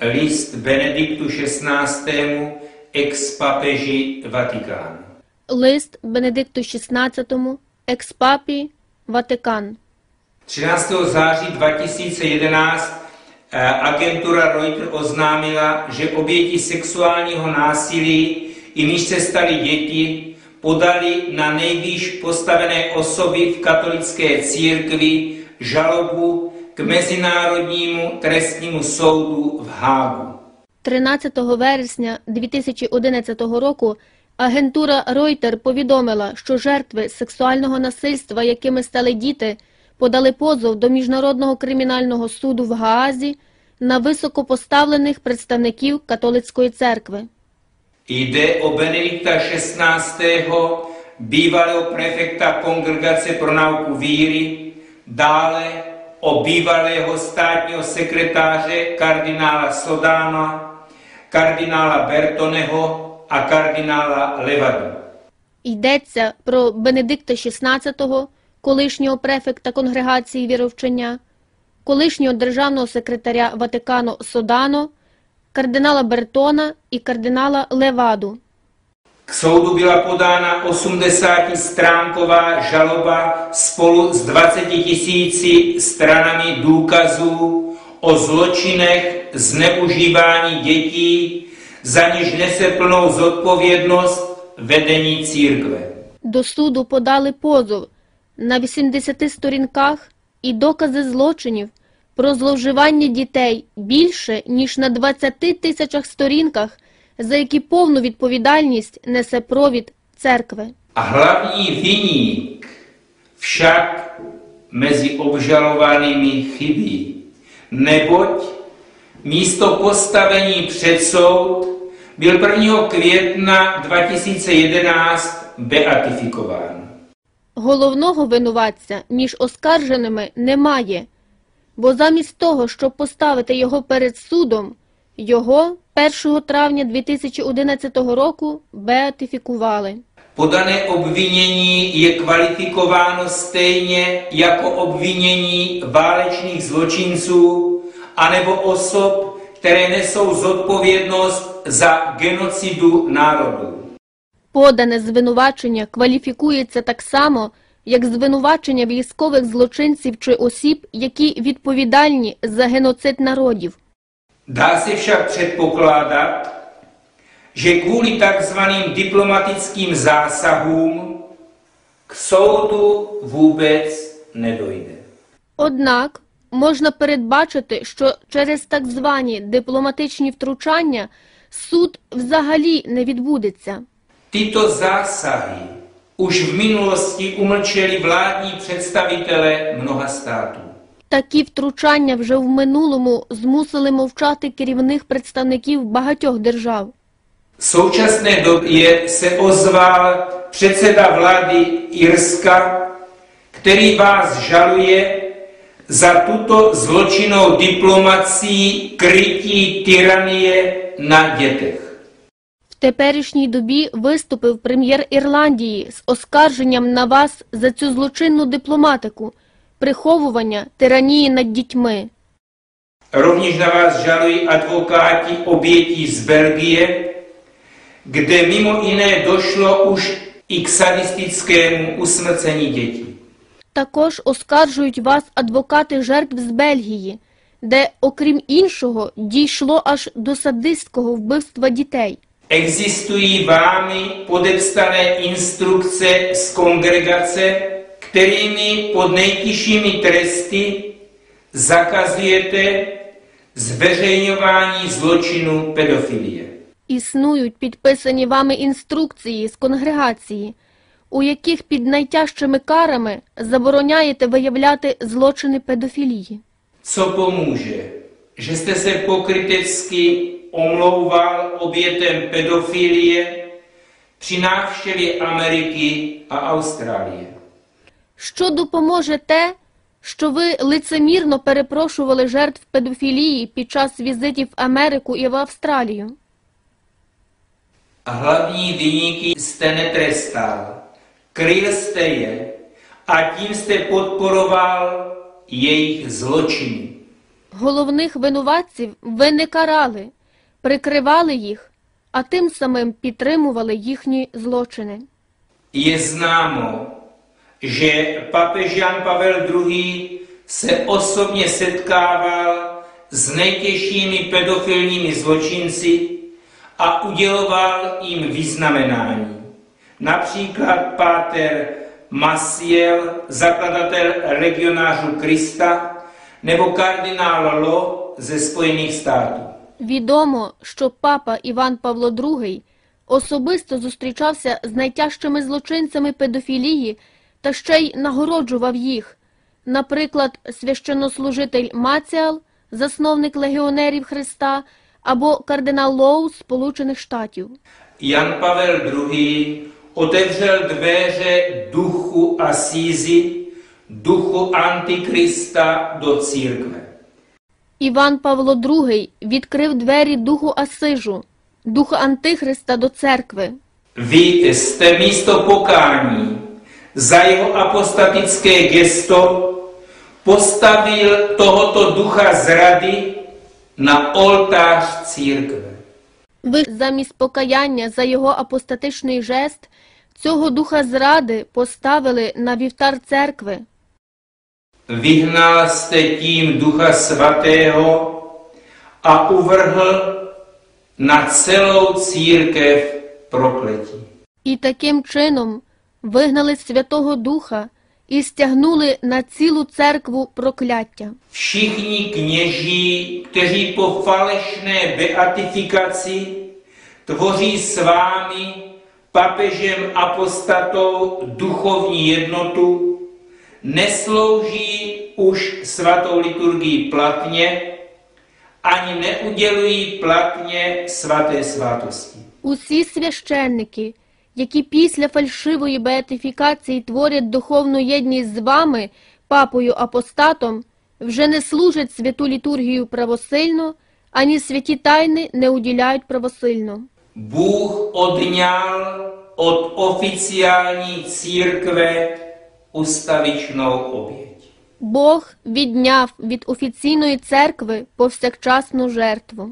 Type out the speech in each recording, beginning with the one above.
List Benediktu XVI. ex papeži Vatikán. List Benediktu XVI. ex papi Vatikán. 13. září 2011 eh, agentura Reuters oznámila, že oběti sexuálního násilí, i když se staly děti, podali na nejvýš postavené osoby v katolické církvi žalobu k Mezinárodnímu trestnímu soudu v Hágu. 13 вересня 2011 року агентура Reuters повідомила, що жертви сексуального насильства, якими стали діти, подали позов до Міжнародного кримінального суду в Гаазі на високопоставлених представників католицької церкви. Jde o Benedikta XVI., bývalého prefekta Kongregace pro nauku víry, dále o bývalého státního sekretáře kardinála Sodána, kardinála Bertoneho a kardinála Levadu. Йдеться про Бенедикта XVI, колишнього префекта конгрегації віровчення, колишнього державного секретаря Ватикану Содано, кардинала Бертона і кардинала Леваду. K soudu byla podána 80-stránková žaloba spolu s 20 tisíci stranami důkazů o zločinech zneužívání dětí, za niž nese plnou zodpovědnost vedení církve. До суду подали позов на 80 сторінках і докази злочинів про зловживання дітей більше, ніж на 20 тисячах сторінках, за які повну відповідальність несе провід церкви. Hlavní viník však mezi obžalovanými chybí, neboť místo postavení před soud byl 1. května 2011 beatifikován. Головного винуватця між оскарженими немає, бо замість того, щоб поставити його перед судом, його 1 травня 2011 року беатифікували. Podané obvinění je kvalifikováno stejně jako obvinění válečných zločinců anebo osob, které nesou zodpovědnost za genocidu národů. Подане звинувачення кваліфікується так само, як звинувачення військових злочинців чи осіб, які відповідальні за геноцид народів. Dá se však předpokládat, že kvůli takzvaným diplomatickým zásahům k soudu vůbec nedojde. Однак можна передбачити, що через так звані дипломатичні втручання суд взагалі не відбудеться. Tyto zásahy už v minulosti umlčeli vládní představitelé mnoha států. Такі втручання вже в минулому змусили мовчати керівних представників багатьох держав. V současné době se ozval předseda vlády Irska, který vás žaluje za tuto zločinnou diplomacii krytí tyranie na dětech. В теперішній добі виступив прем'єр Ірландії з оскарженням на вас за цю злочинну дипломатику, приховування тиранії над дітьми. Rovněž na vás žalují advokáti obětí z Belgie, kde mimo jiné došlo už i k sadistickému usmrcení dětí. Також оскаржують вас адвокати жертв з Бельгії, де, окрім іншого, дійшло аж до садистського вбивства дітей. Existují vámi podepsané instrukce z kongregace, kterými pod nejtěžšími tresty zakazujete zveřejňování zločinu pedofilie. Існують підписані вами інструкції з конгрегації, у яких під найтяжчими карами забороняєте виявляти злочини педофілії. Co pomůže? Že jste se pokrytecky omlouval obětem pedofilie při návštěvě Ameriky a Austrálie. Що допоможе те, що ви лицемірно перепрошували жертв педофілії під час візитів в Америку і в Австралію? Hlavní vyníky jste netrestal, kryl jste je a tím jste podporoval jejich zločiny. Головних винуватців ви не карали, прикривали їх, а тим самим підтримували їхні злочини. Je známo, že papež Jan Pavel II. se osobně setkával s nejtěžšími pedofilními zločinci a uděloval jim vyznamenání. Například páter Maciel, zakladatel regionářů Krista, nebo kardinál Lo ze Spojených států. Відомо, що папа Іван Павло II особисто зустрічався з найтяжчими злочинцями педофілії та ще й нагороджував їх. Наприклад, священнослужитель Маціал, засновник легіонерів Христа, або кардинал Лоу Сполучених Штатів. Jan Pavel II. otevřel dveře duchu Asízy, duchu Antikrista do církve. Іван Павло II відкрив двері духу Асижу, духу Антихриста до церкви. Vy jste místo pokání za jeho apostatické gesto postavil tohoto ducha zrady na oltář církve. Ви замість покаяння за його апостатичний жест цього духа зради поставили на вівтар церкви. Vyhnal jste tím ducha svatého a uvrhl na celou církev prokletí. І таким чином вигнали Святого Духа і стягнули на цілу церкву прокляття. Všichni kněží, kteří po falešné beatifikaci tvoří s vámi papežem apostatou duchovní jednotu, neslouží už svatou liturgii platně, ani neudělují platně svaté svátosti. Усі священники, які після фальшивої беатифікації творять духовну єдність з вами, папою апостатом, вже не служать святу літургію правосильно, ані святі тайни не уділяють правосильно. Bůh odňal od oficiální církve ustavičnou oběť. Бог відняв від офіційної церкви повсякчасну жертву.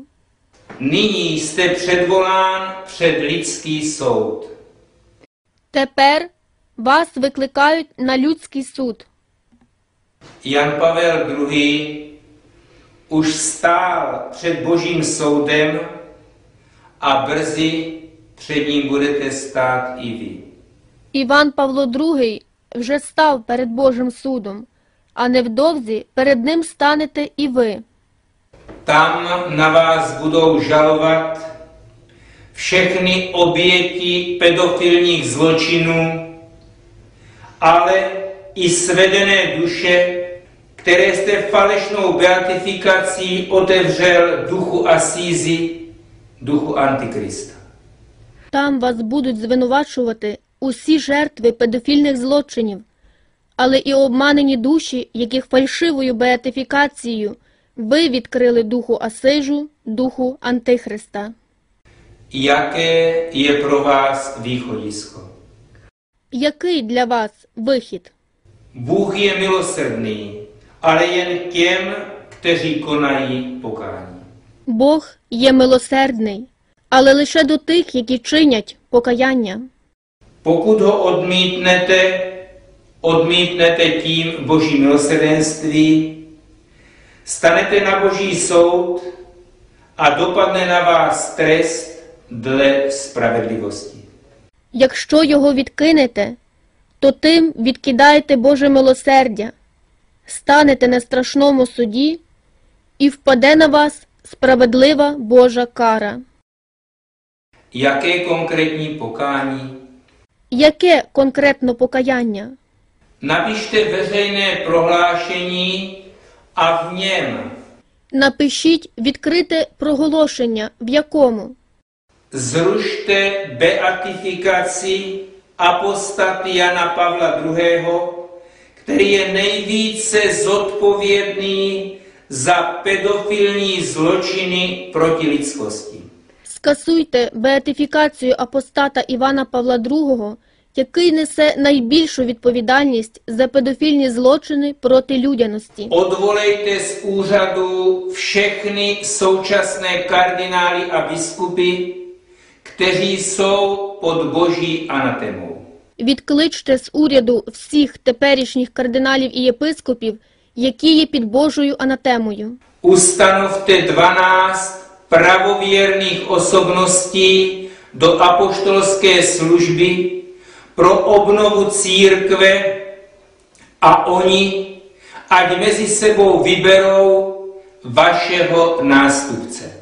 Nyní jste předvolán před lidský soud. Тепер вас викликають на людський суд. Jan Pavel II. už stál před božím soudem a brzy před ním budete stát i vy. Іван Павло II вже став перед Божим судом, а невдовзі перед ним станете і ви. Tam na vás budou žalovat všechny oběti pedofilních zločinů, ale i svedené duše, které jste falešnou beatifikací otevřel duchu Asízy, duchu Antikrista. Там вас будуть звинувачувати усі жертви педофільних злочинів, але і обманені душі, яких фальшивою беатифікацією ви відкрили духу Асижу, духу Антихриста. Jaké je pro vás východisko? Який для вас вихід? Je milosrdný, ale jen k těm, kteří konají pokání. Бог є милосердний, але лише до тих, які чинять покаяння. Pokud ho odmítnete, odmítnete tím boží milosrdenství, stanete na boží soud a dopadne na vás trest dle spravedlivosti. Якщо його відкинете, то тим відкидаєте Боже милосердя, станете на страшному суді, і впаде на вас справедлива Божа кара. Jaké konkrétní pokání? Яке конкретно покаяння? Napište veřejné prohlášení a v něm Напишіть відкрите проголошення, в якому zrušte beatifikaci apostaty Jana Pavla II., který je nejvíce zodpovědný za pedofilní zločiny proti lidskosti. скасуйте беатифікацію апостата Івана Павла II, який несе найбільшу відповідальність за педофільні злочини проти людяності. Odvolejte z úřadu všechny současné kardinály a biskupy, kteří jsou pod boží anatemou. Відкличте з уряду всіх теперішніх кардиналів і єпископів, які є під Божою анатемою. Ustanovte 12 pravověrných osobností do apoštolské služby pro obnovu církve a oni, ať mezi sebou vyberou vašeho nástupce.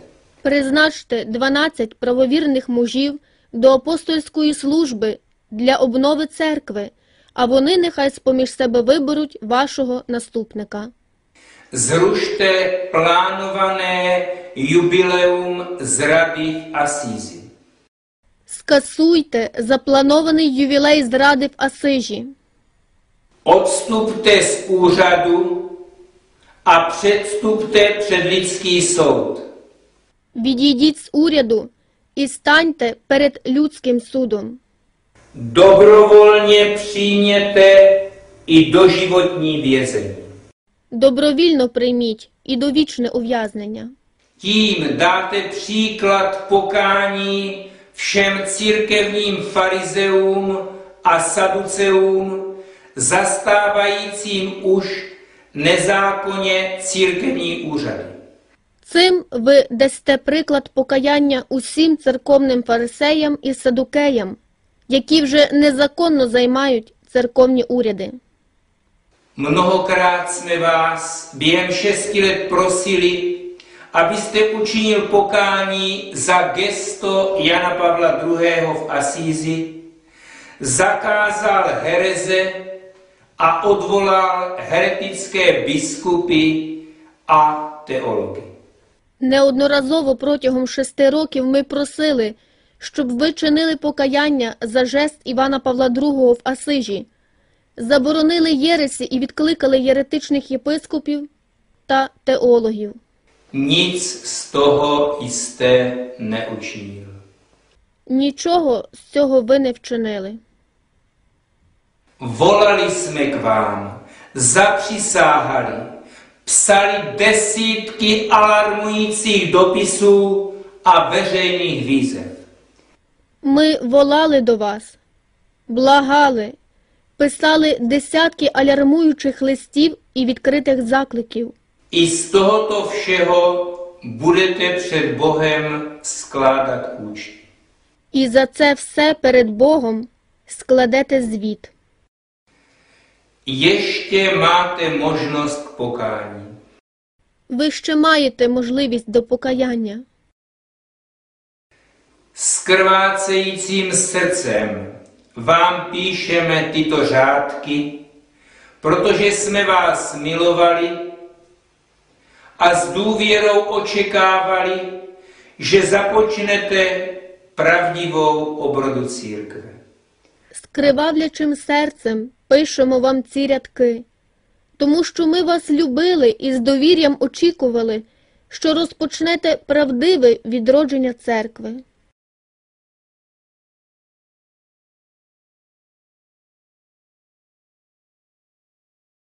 Призначте 12 правовірних мужів до апостольської служби для обнови церкви, а вони нехай з-поміж себе виберуть вашого наступника. Zrušte plánované jubileum zrady v Asízi. Скасуйте запланований ювілей зради в Асижі. Odstupte z úřadu a předstupte před lidský soud. Відійдіть з уряду і станьте перед людським судом. Dobrovolně přijměte i doživotní vězení. Добровільно прийміть і довічне ув'язнення. Tím dáte příklad pokání všem církevním farizeům a saduceům, zastávajícím už nezákonně církevní úřady. Цим ви дасте приклад покаяння усім церковним фарисеям і садукеям, які вже незаконно займають церковні уряди. Mnohokrát jsme vás během šesti let prosili, abyste učinil pokání za gesto Jana Pavla II. v Asízi, zakázal hereze a odvolal heretické biskupy a teology. Неодноразово протягом шести років ми просили, щоб ви чинили покаяння за жест Івана Павла II в Асижі, заборонили єресі і відкликали єретичних єпископів та теологів. Nic z toho jste neučinil. Nічого з цього ви не вчинили. Volali jsme k vám, zapřisáhali, psali desítky alarmujících dopisů a veřejných výzev. Ми волали до вас, благали, писали десятки алярмуючих листів і відкритих закликів. I z tohoto všeho budete před Bohem skládat účty. І за це все перед Богом складете звіт. Ještě máte možnost k pokání. Ви ще маєте можливість до покаяння. S krvácejícím srdcem vám píšeme tyto řádky, protože jsme vás milovali a s důvěrou očekávali, že započnete pravdivou obrodu církve. З кривавлячим серцем пишемо вам ці рядки, тому що ми вас любили і з довір'ям очікували, що розпочнете правдиве відродження церкви.